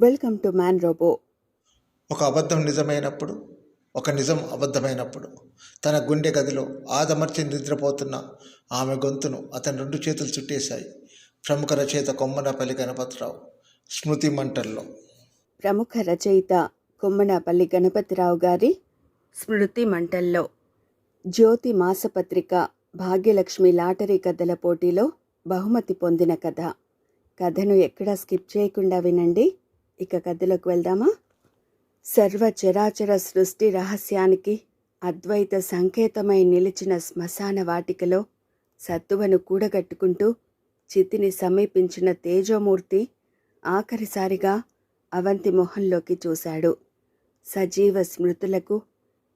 Welcome to man robo ఒక అబద్ధం నిజమైనప్పుడు ఒక నిజం అబద్ధమైనప్పుడు తన గుండె గదిలో ఆదమర్చి నిద్రపోతున్న ఆమె గొంతును అతని రెండు చేతులు చుట్టేశాయి. ప్రముఖ రచయిత కొమ్మనపల్లి గణపతిరావు స్మృతి మంటల్లో. ప్రముఖ రచయిత కొమ్మనపల్లి గణపతిరావు గారి స్మృతి మంటల్లో. జ్యోతి మాసపత్రిక భాగ్యలక్ష్మి లాటరీ కథల పోటీలో బహుమతి పొందిన కథ. కథను ఎక్కడా స్కిప్ చేయకుండా వినండి. ఇక కథలోకి వెళ్దామా? సర్వ చరాచర సృష్టి రహస్యానికి అద్వైత సంకేతమై నిలిచిన శ్మశాన వాటికలో సత్తువను కూడగట్టుకుంటూ చితిని సమీపించిన తేజోమూర్తి ఆఖరిసారిగా అవంతి మొహంలోకి చూశాడు. సజీవ స్మృతులకు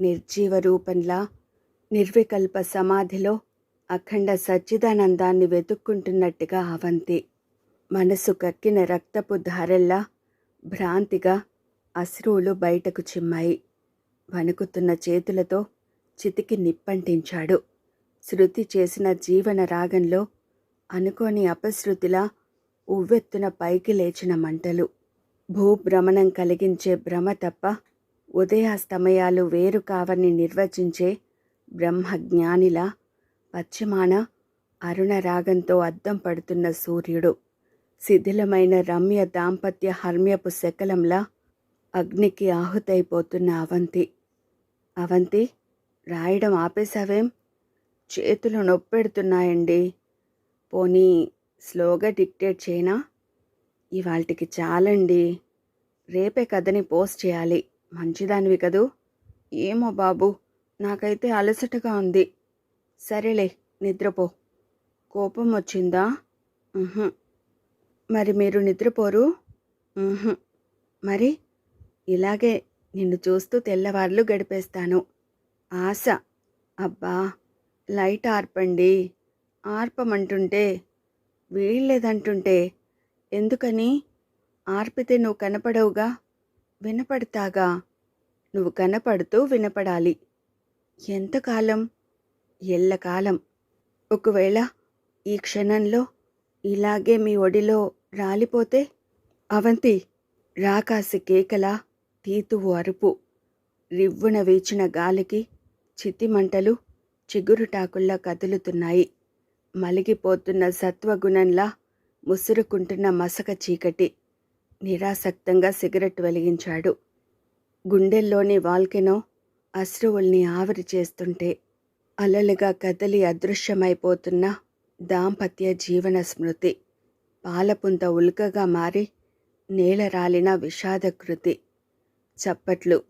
నిర్జీవ రూపంలా నిర్వికల్ప సమాధిలో అఖండ సచ్చిదానందాన్ని వెతుక్కుంటున్నట్టుగా అవంతి. మనసు కక్కిన రక్తపు ధారల్లా భ్రాంతిగా అశ్రువులు బయటకు చిమ్మాయి. వణుకుతున్న చేతులతో చితికి నిప్పంటించాడు. శృతి చేసిన జీవన రాగంలో అనుకోని అపశృతిలా ఉవ్వెత్తున పైకి లేచిన మంటలు. భూభ్రమణం కలిగించే భ్రమ తప్ప ఉదయాస్తమయాలు వేరు కావని నిర్వచించే బ్రహ్మజ్ఞానిలా పశ్చిమాన అరుణ రాగంతో అద్దం పడుతున్న సూర్యుడు. శిథిలమైన రమ్య దాంపత్య హర్మ్యపు శకలంలా అగ్నికి ఆహుతైపోతున్న అవంతి. అవంతి రాయడం ఆపేశావేం? చేతులు నొప్పెడుతున్నాయండి. పోనీ స్లోగా డిక్టేట్ చేయనా? ఇవాళకి చాలండి. రేపే కథని పోస్ట్ చేయాలి. మంచిదానివి కదూ? ఏమో బాబు నాకైతే అలసటగా ఉంది. సరేలే నిద్రపో. కోపం వచ్చిందా మరి మీరు నిద్రపోరు? మరి ఇలాగే నిన్ను చూస్తూ తెల్లవార్లు గడిపేస్తాను. ఆశ. అబ్బా! లైట్ ఆర్పండి. ఆర్పమంటుంటే వీళ్ళేదంటుంటే ఎందుకని? ఆర్పితే నువ్వు కనపడవుగా? వినపడతాగా? నువ్వు కనపడుతూ వినపడాలి. ఎంతకాలం? ఎల్లకాలం. ఒకవేళ ఈ క్షణంలో ఇలాగే మీ ఒడిలో రాలిపోతే అవంతి రాకాసి కేకల తీతువు అరుపు. రివ్వున వీచిన గాలికి చితిమంటలు చిగురుటాకుల్లా కదులుతున్నాయి. మలిగిపోతున్న సత్వగుణంలా ముసురుకుంటున్న మసక చీకటి నిరాసక్తంగా సిగరెట్ వెలిగించాడు. గుండెల్లోని వాల్కెనో అశ్రువుల్ని ఆవిరి చేస్తుంటే అలలుగా కదలి అదృశ్యమైపోతున్న దాంపత్య జీవన స్మృతి. పాలపుంత ఉల్కగా మారి నేల రాలిన విషాదకృతి. చప్పట్లు.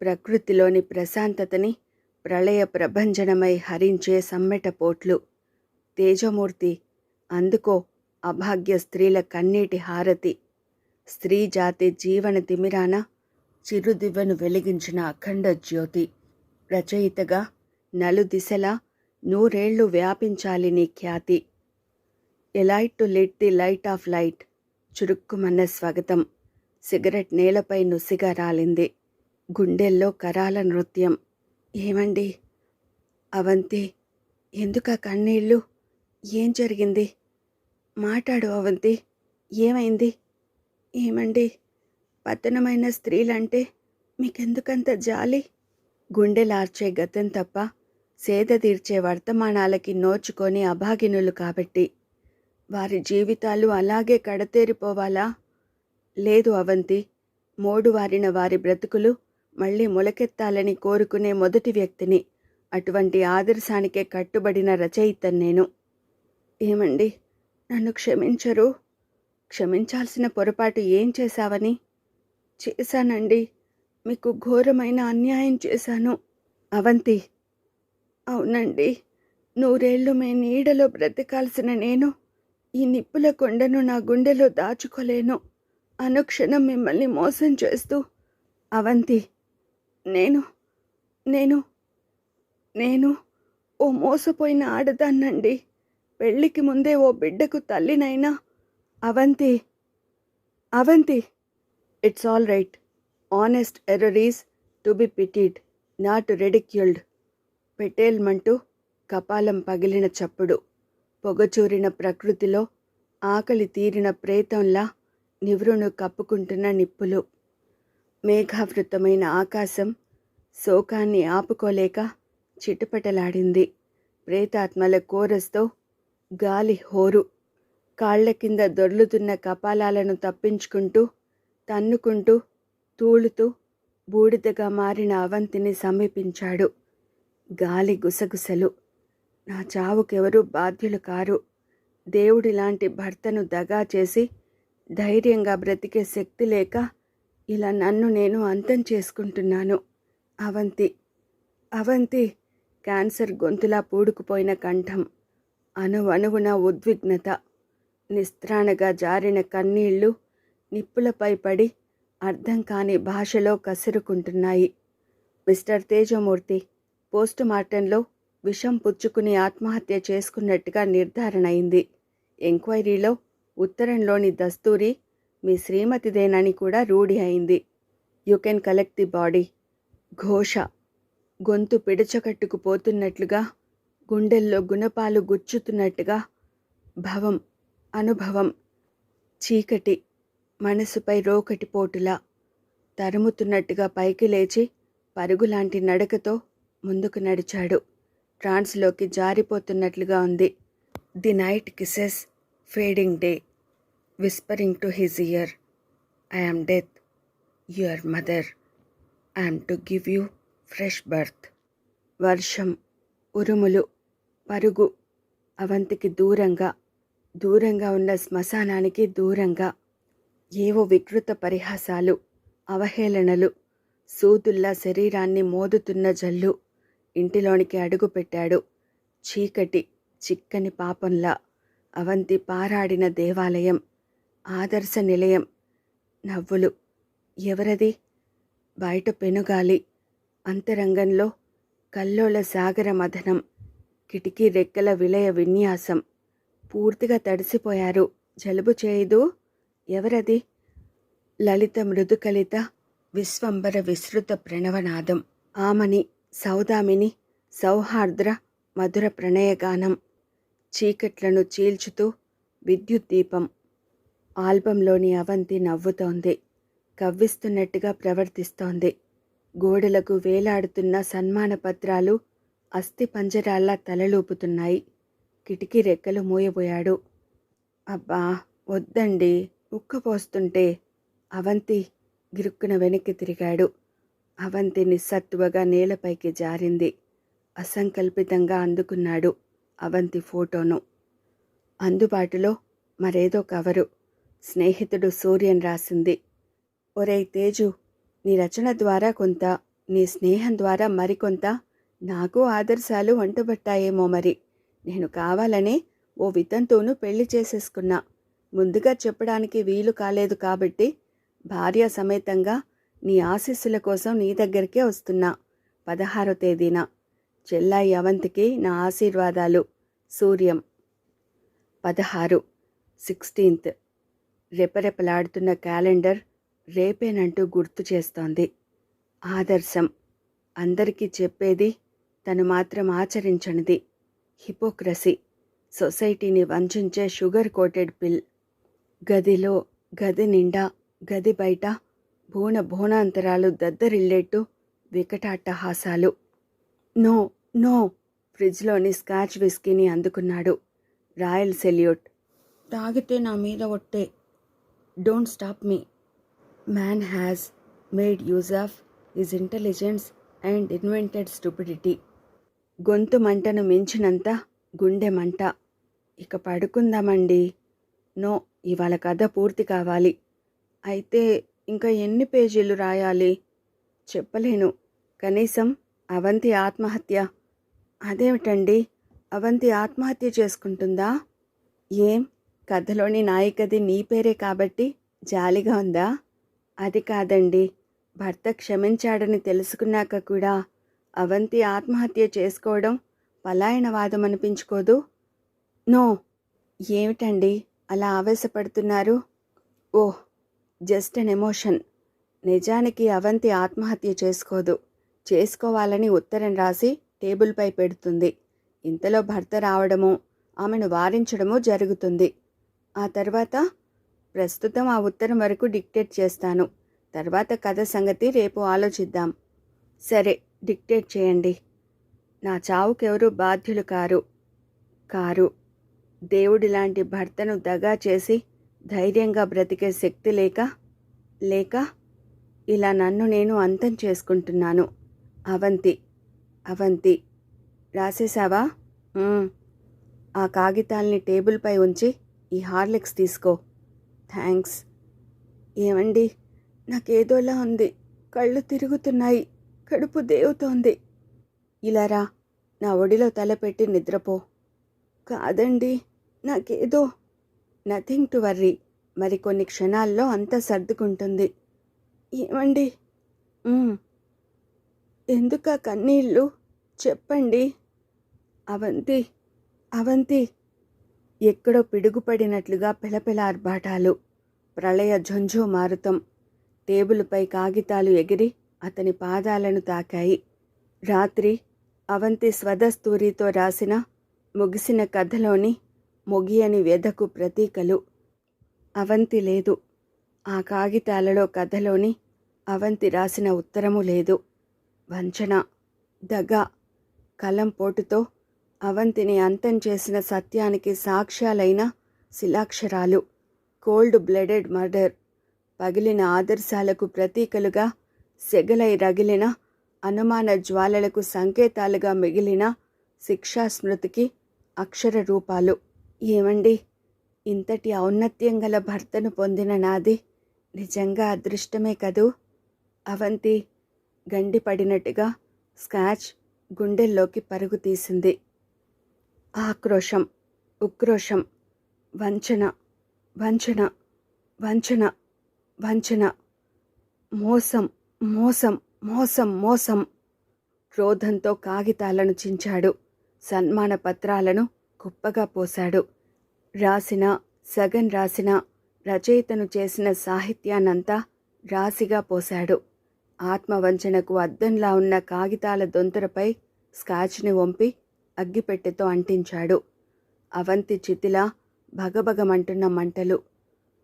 ప్రకృతిలోని ప్రశాంతతని ప్రళయ ప్రభంజనమై హరించే సమ్మెటపోట్లు తేజమూర్తి. అందుకో అభాగ్య స్త్రీల కన్నీటి హారతి. స్త్రీ జాతి జీవన తిమిరాన చిరుదివ్వను వెలిగించిన అఖండ జ్యోతి. రచయితగా నలుదిశలా నూరేళ్ళు వ్యాపించాలి నీ ఖ్యాతి. A light to lit the light of light. చురుక్కుమన్న స్వాగతం. సిగరెట్ నేలపై నుసిగా రాలింది. గుండెల్లో కరాల నృత్యం. ఏమండి? అవంతి ఎందుక కన్నీళ్ళు? ఏం జరిగింది? మాట్లాడు అవంతి. ఏమైంది? ఏమండి? పతనమైన స్త్రీలంటే మీకెందుకంత జాలి? గుండెలార్చే గతం తప్ప సేద తీర్చే వర్తమానాలకి నోచుకొని అభాగినులు కాబట్టి. వారి జీవితాలు అలాగే కడతేరిపోవాలా? లేదు అవంతి. మోడు వారిన వారి బ్రతుకులు మళ్ళీ మొలకెత్తాలని కోరుకునే మొదటి వ్యక్తిని. అటువంటి ఆదర్శానికే కట్టుబడిన రచయిత నేను. ఏమండి? నన్ను క్షమించరు? క్షమించాల్సిన పొరపాటు ఏం చేశావని? చేశానండి. మీకు ఘోరమైన అన్యాయం చేశాను. అవంతి. అవునండి. నూరేళ్ళు మీ నీడలో బ్రతకాల్సిన నేను ఈ నిప్పుల కొండను నా గుండెలో దాచుకోలేను. అనుక్షణం మిమ్మల్ని మోసం చేస్తూ అవంతి నేను నేను నేను ఓ మోసపోయిన ఆడదాన్నండి. పెళ్ళికి ముందే ఓ బిడ్డకు తల్లినైనా Avanthi Avanthi it's all right. Honest error is to be pitied not ridiculed. పెటేల్మంటూ కపాలం పగిలిన చప్పుడు. పొగచూరిన ప్రకృతిలో ఆకలి తీరిన ప్రేతంలా నివురును కప్పుకుంటున్న నిప్పులు. మేఘావృతమైన ఆకాశం శోకాన్ని ఆపుకోలేక చిటపటలాడింది. ప్రేతాత్మల కోరస్తో గాలి హోరు. కాళ్ళ కింద దొర్లుతున్న కపాలాలను తప్పించుకుంటూ తన్నుకుంటూ తూలుతూ బూడిదగా మారిన అవంతిని సమీపించాడు. గాలి గుసగుసలు. నా చావుకెవరూ బాధ్యులు కారు. దేవుడిలాంటి భర్తను దగా చేసి ధైర్యంగా బ్రతికే శక్తి లేక ఇలా నన్ను నేను అంతం చేసుకుంటున్నాను. అవంతి అవంతి క్యాన్సర్ గొంతులా పూడుకుపోయిన కంఠం. అణువణువున ఉద్విగ్నత. నిస్త్రాణగా జారిన కన్నీళ్ళు నిప్పులపై పడి అర్థం కాని భాషలో కసురుకుంటున్నాయి. మిస్టర్ తేజమూర్తి పోస్టుమార్టంలో విషం పుచ్చుకుని ఆత్మహత్య చేసుకున్నట్టుగా నిర్ధారణ అయింది ఎంక్వైరీలో ఉత్తరంలోని దస్తూరి మీ శ్రీమతిదేనని కూడా రూఢి అయింది. You can collect the body. ఘోష. గొంతు పిడచకట్టుకుపోతున్నట్లుగా గుండెల్లో గుణపాలు గుచ్చుతున్నట్టుగా భవం అనుభవం. చీకటి. మనసుపై రోకటి పోటులా. తరుముతున్నట్టుగా పైకి లేచి పరుగులాంటి నడకతో ముందుకు నడిచాడు. ట్రాన్స్లోకి జారిపోతున్నట్లుగా ఉంది. The night kisses fading day whispering to his ear. I'm death your mother. I'm to give you fresh birth. వర్షం ఉరుములు పరుగు అవంతికి దూరంగా దూరంగా ఉన్న శ్మశానానికి దూరంగా ఏవో వికృత పరిహాసాలు అవహేళనలు సూదుల్లా శరీరాన్ని మోదుతున్న జల్లు. ఇంటిలోనికి అడుగుపెట్టాడు చీకటి చిక్కని పాపంలా అవంతి పారాడిన దేవాలయం ఆదర్శ నిలయం. నవ్వులు. ఎవరది? బయట పెనుగాలి. అంతరంగంలో కల్లోల సాగర మథనం కిటికీ రెక్కల విలయ విన్యాసం. పూర్తిగా తడిసిపోయారు. జలుబు చేయదు? ఎవరది? లలిత మృదుకలిత విశ్వంబర విస్తృత ప్రణవనాదం. ఆమని సౌదామిని సౌహార్ద్ర మధుర ప్రణయగానం చీకట్లను చీల్చుతూ విద్యుత్ దీపం ఆల్బంలోని అవంతి నవ్వుతోంది. కవ్విస్తున్నట్టుగా ప్రవర్తిస్తోంది. గోడలకు వేలాడుతున్న సన్మాన పత్రాలు అస్థి పంజరాల్లా తలలూపుతున్నాయి. కిటికీ రెక్కలు మూయబోయాడు. అబ్బా వద్దండి. ఉక్కపోస్తుంటే అవంతి గిరుక్కున వెనక్కి తిరిగాడు. అవంతి నిస్సత్తువగా నేలపైకి జారింది. అసంకల్పితంగా అందుకున్నాడు అవంతి ఫోటోను. అందుబాటులో మరేదో కవరు. స్నేహితుడు సూర్యన్ రాసింది. ఒరే తేజు నీ రచన ద్వారా కొంత నీ స్నేహం ద్వారా మరికొంత నాకు ఆదర్శాలు వంటబట్టాయేమో మరి. నేను కావాలనే ఓ వితంతువును పెళ్ళి చేసేసుకున్నా. ముందుగా చెప్పడానికి వీలు కాలేదు కాబట్టి భార్య సమేతంగా నీ ఆశీస్సుల కోసం నీ దగ్గరికే వస్తున్నా. పదహారో తేదీన చెల్లాయి అవంతికి నా ఆశీర్వాదాలు. సూర్యం పదహారు సిక్స్టీన్త్. రెపరెపలాడుతున్న క్యాలెండర్ రేపేనంటూ గుర్తు చేస్తోంది. ఆదర్శం. అందరికీ చెప్పేది తను మాత్రం ఆచరించనిది. హిపోక్రసీ. సొసైటీని వంచే షుగర్ కోటెడ్ పిల్. గదిలో గది నిండా గది బయట భూణ భూణాంతరాలు దద్దరిల్లేట్టు వికటాట్టహాసాలు. నో నో ఫ్రిడ్జ్లోని స్కాచ్ విస్కీని అందుకున్నాడు రాయల్ సెల్యూట్. తాగితే నా మీద ఒట్టే. Don't stop me. Man has made use of his intelligence and invented stupidity. గొంతు మంటను మించినంత గుండె మంట. ఇక పడుకుందామండి. నో ఇవాళ కథ పూర్తి కావాలి. అయితే ఇంకా ఎన్ని పేజీలు రాయాలి? చెప్పలేను. కనీసం అవంతి ఆత్మహత్య. అదేమిటండి? అవంతి ఆత్మహత్య చేసుకుంటుందా? ఏం? కథలోని నాయికది నీ పేరే కాబట్టి జాలిగా ఉందా? అది కాదండి. భర్త క్షమించాడని తెలుసుకున్నాక కూడా అవంతి ఆత్మహత్య చేసుకోవడం పలాయనవాదం అనిపించుకోదు? నో. ఏమిటండి? అలా ఆవేశపడుతున్నారు? ఓహ్! Just an emotion. నిజానికి అవంతి ఆత్మహత్య చేసుకోదు. చేసుకోవాలని ఉత్తరం రాసి టేబుల్పై పెడుతుంది. ఇంతలో భర్త రావడము ఆమెను వారించడము జరుగుతుంది. ఆ తర్వాత ప్రస్తుతం ఆ ఉత్తరం వరకు డిక్టేట్ చేస్తాను. తర్వాత కథ సంగతి రేపు ఆలోచిద్దాం. సరే డిక్టేట్ చేయండి. నా చావుకెవరు బాధ్యులు కారు? కారు. దేవుడి లాంటి భర్తను దగా చేసి ధైర్యంగా బ్రతికే శక్తి లేక లేక ఇలా నన్ను నేను అంతం చేసుకుంటున్నాను. అవంతి అవంతి. రాసేశావా? ఆ కాగితాల్ని టేబుల్పై ఉంచి ఈ హార్లిక్స్ తీసుకో. థ్యాంక్స్. ఏమండి? నాకేదోలా ఉంది. కళ్ళు తిరుగుతున్నాయి. కడుపు దేవుతోంది. ఇలా రా. నా ఒడిలో తలపెట్టి నిద్రపో. కాదండి. నాకేదో నథింగ్ టు వర్రీ. మరి కొన్ని క్షణాల్లో అంతా సర్దుకుంటుంది. ఏమండి? ఎందుక కన్నీళ్ళు? చెప్పండి. అవంతి అవంతి. ఎక్కడో పిడుగుపడినట్లుగా పిలపిల ఆర్భాటాలు ప్రళయ ఝంఝో మారుతం. టేబుల్పై కాగితాలు ఎగిరి అతని పాదాలను తాకాయి. రాత్రి అవంతి స్వదస్తూరితో రాసిన ముగిసిన కథలోని ముగియని వ్యధకు ప్రతీకలు. అవంతి లేదు. ఆ కాగితాలలో కథలోని అవంతి రాసిన ఉత్తరము లేదు. వంచన దగ కలం పోటుతో అవంతిని అంతం చేసిన సత్యానికి సాక్ష్యాలైన శిలాక్షరాలు. కోల్డ్ బ్లడెడ్ మర్డర్ పగిలిన ఆదర్శాలకు ప్రతీకలుగా సెగలై రగిలిన అనుమాన జ్వాలలకు సంకేతాలుగా మిగిలిన శిక్షా స్మృతికి అక్షర రూపాలు ఏమండి? ఇంతటి ఔన్నత్యం గల భర్తను పొందిన నాది నిజంగా అదృష్టమే కదూ? అవంతి గండిపడినట్టుగా స్కాచ్ గుండెల్లోకి పరుగు తీసింది. ఆక్రోశం ఉక్రోషం వంచన వంచన వంచన వంచన. మోసం మోసం మోసం మోసం. క్రోధంతో కాగితాలను చించాడు సన్మాన పత్రాలను కుప్పగా పోశాడు. రాసిన సగం రాసిన రచయితను చేసిన సాహిత్యాన్నంతా రాసిగా పోశాడు. ఆత్మవంచనకు అద్దంలా ఉన్న కాగితాల దొంతరపై స్కాచ్ని వంపి అగ్గిపెట్టెతో అంటించాడు. అవంతి చితిలా భగభగమంటున్న మంటలు.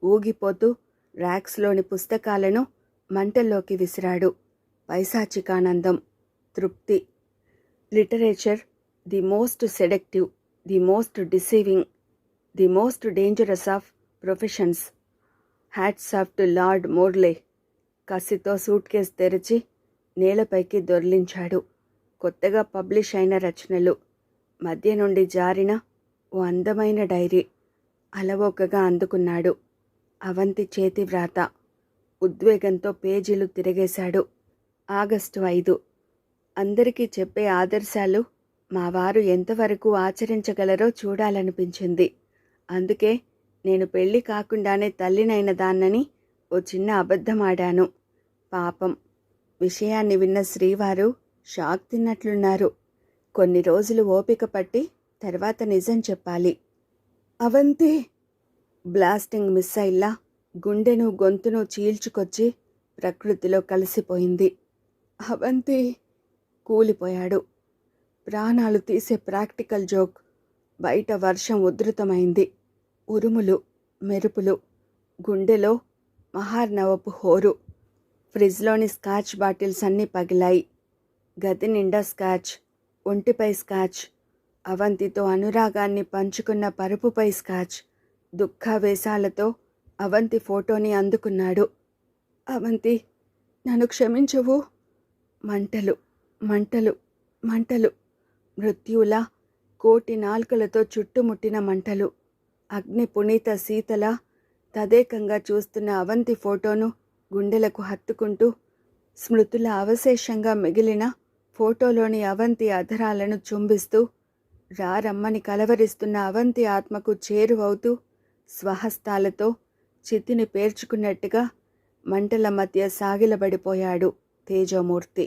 ఊగిపోతూ ర్యాక్స్లోని పుస్తకాలను మంటల్లోకి విసిరాడు. పైశాచికానందం తృప్తి. Literature the most seductive. The most deceiving the most dangerous of professions. Hats off to Lord Morley కసితో సూట్ కేస్ తెరిచి నేలపైకి దొర్లించాడు. కొత్తగా పబ్లిష్ అయిన రచనలు. మధ్య నుండి జారిన ఓ అందమైన డైరీ అలవోకగా అందుకున్నాడు. అవంతి చేతి వ్రాత ఉద్వేగంతో పేజీలు తిరిగేశాడు. ఆగస్టు ఐదు. అందరికీ చెప్పే ఆదర్శాలు మా వారు ఎంతవరకు ఆచరించగలరో చూడాలనిపించింది. అందుకే నేను పెళ్ళి కాకుండానే తల్లినైన దాన్నని ఓ చిన్న అబద్ధమాడాను. పాపం. విషయాన్ని విన్న శ్రీవారు షాక్ తిన్నట్లున్నారు. కొన్ని రోజులు ఓపిక పట్టి తర్వాత నిజం చెప్పాలి. అవంతి! బ్లాస్టింగ్ మిస్సైల్లా గుండెను గొంతును చీల్చుకొచ్చి ప్రకృతిలో కలిసిపోయింది. అవంతి! కూలిపోయాడు. ప్రాణాలు తీసే ప్రాక్టికల్ జోక్. బయట వర్షం ఉధృతమైంది. ఉరుములు మెరుపులు గుండెలో మహార్నవపు హోరు. ఫ్రిడ్జ్లోని స్కాచ్ బాటిల్స్ అన్నీ పగిలాయి. గది నిండా స్కాచ్ ఒంటిపై స్కాచ్ అవంతితో అనురాగాన్ని పంచుకున్న పరుపుపై స్కాచ్ దుఃఖావేశాలతో అవంతి ఫోటోని అందుకున్నాడు. అవంతి నన్ను క్షమించవు. మంటలు మంటలు మంటలు. మృత్యులా కోటి నాల్కలతో చుట్టుముట్టిన మంటలు. అగ్ని పునీత సీతల తదేకంగా చూస్తున్న అవంతి ఫోటోను గుండెలకు హత్తుకుంటూ స్మృతుల అవశేషంగా మిగిలిన ఫోటోలోని అవంతి అధరాలను చుంబిస్తూ రారమ్మని కలవరిస్తున్న అవంతి ఆత్మకు చేరువవుతూ స్వహస్తాలతో చితిని పేర్చుకున్నట్టుగా మంటల మధ్య సాగిలబడిపోయాడు తేజమూర్తి.